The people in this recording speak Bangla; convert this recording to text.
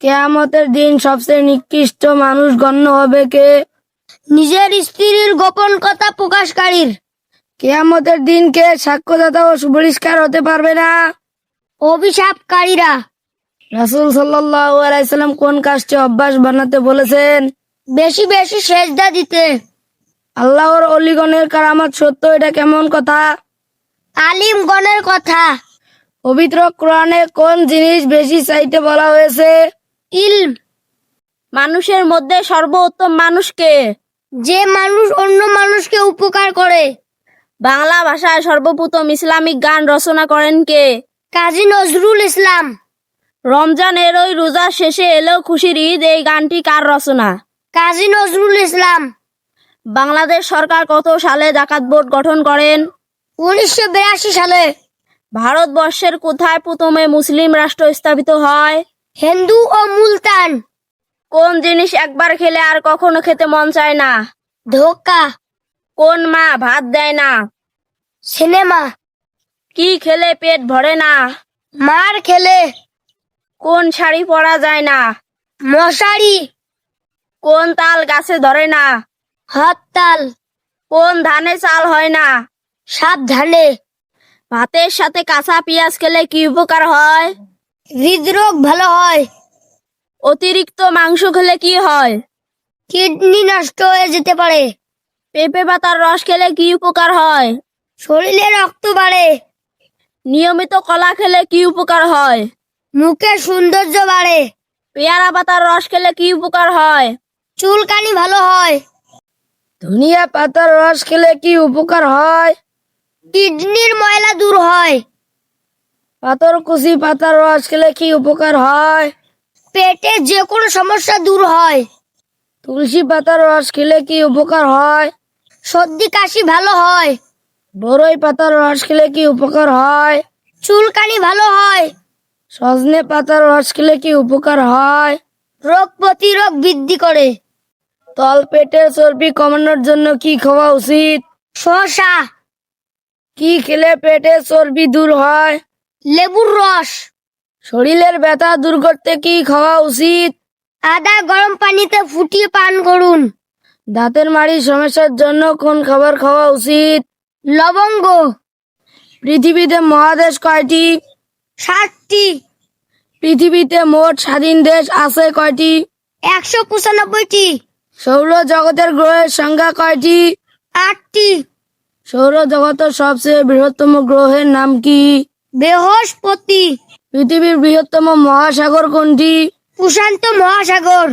কেয়ামতের দিন সবচেয়ে নিকৃষ্ট মানুষ গণ্য হবে কে? নিজের স্ত্রীর গোপন কথা প্রকাশকারীর। কেয়ামতের দিন কে সাক্ষ্যদাতা ও সুপরিষ্কার হতে পারবে না? অভিশাপকারীরা। রাসুল আলাইসাল্লাম কোন কাজটি অভ্যাস বানাতে বলেছেন? বেশি বেশি সেজদা দিতে। আল্লাহর অলিগণের কারামাত সত্য এটা কেমন কথা? আলিমগণের কথা। পবিত্র কোরআনে কোন জিনিস বেশি চাইতে বলা হয়েছে? ইলম মানুষের মধ্যে সর্বোত্তম মানুষকে। যে মানুষ অন্য মানুষকে উপকার করে। বাংলা ভাষায় সর্বপ্রথম ইসলামিক গান রচনা করেন কে? কাজী নজরুল ইসলাম। রমজানের ওই রোজা শেষে এলো খুশির ঈদ এই গানটি কার রচনা? কাজী নজরুল ইসলাম। বাংলাদেশ সরকার কত সালে ডাকাত বোর্ড গঠন করেন? উনিশশো বিরাশি সালে। ভারতবর্ষের কোথায় প্রথমে মুসলিম রাষ্ট্র স্থাপিত হয়? হিন্দু ও মুলতান। কোন জিনিস একবার খেলে আর কখনো খেতে মন চায় না? ধোকা। কোন মা ভাত দেয় না? সিনেমা। কি খেলে পেট ভরে না? মার খেলে। কোন শাড়ি পরা যায় না? মশারি। কোন তাল গাছে ধরে না? হরতাল কোন ধানে চাল হয় না? সাত সাবধানে। ভাতের সাথে কাঁচা পেঁয়াজ খেলে কি উপকার হয়? হৃদরোগ ভালো হয়। অতিরিক্ত মাংস খেলে কি হয়? কিডনি নষ্ট হয়ে যেতে পারে। পেঁপে পাতার রস খেলে কি উপকার হয়? শরীরে রক্ত বাড়ে। নিয়মিত কলা খেলে কি উপকার হয়? মুখের সৌন্দর্য বাড়ে। পেয়ারা পাতার রস খেলে কি উপকার হয়? চুলকানি ভালো হয়। ধনিয়া পাতার রস খেলে কি উপকার হয়? কিডনির ময়লা দূর হয়। পাথর কুচি পাতার রস খেলে কি উপকার হয়? পেটে যে কোনো সমস্যা দূর হয়। তুলসী পাতার রস খেলে কি উপকার হয়? সর্দি কাশি ভালো হয়। বরই পাতার রস খেলে কি উপকার হয়? চুলকানি ভালো হয়। সজনে পাতার রস খেলে কি উপকার হয়? রোগ প্রতিরোধ বৃদ্ধি করে। তল পেটের চর্বি কমানোর জন্য কি খাওয়া উচিত? শসা। কি খেলে পেটের চর্বি দূর হয়? লেবুর রস। শরীরের ব্যথা দূর করতে কি খাওয়া উচিত? আদা গরম পানিতে ফুটিয়ে পান করুন। দাঁতের মাড়ির সমস্যার জন্য কোন খাবার খাওয়া উচিত? লবঙ্গ। পৃথিবীতে মহাদেশ কয়টি? ষাটটি পৃথিবীতে মোট স্বাধীন দেশ আছে কয়টি? একশো পঁচানব্বইটি। সৌর জগতের গ্রহের সংখ্যা কয়টি? আটটি। সৌর জগতের সবচেয়ে বৃহত্তম গ্রহের নাম কি? বৃহস্পতি। পৃথিবীর বৃহত্তম মহাসাগর কোনটি? প্রশান্ত মহাসাগর।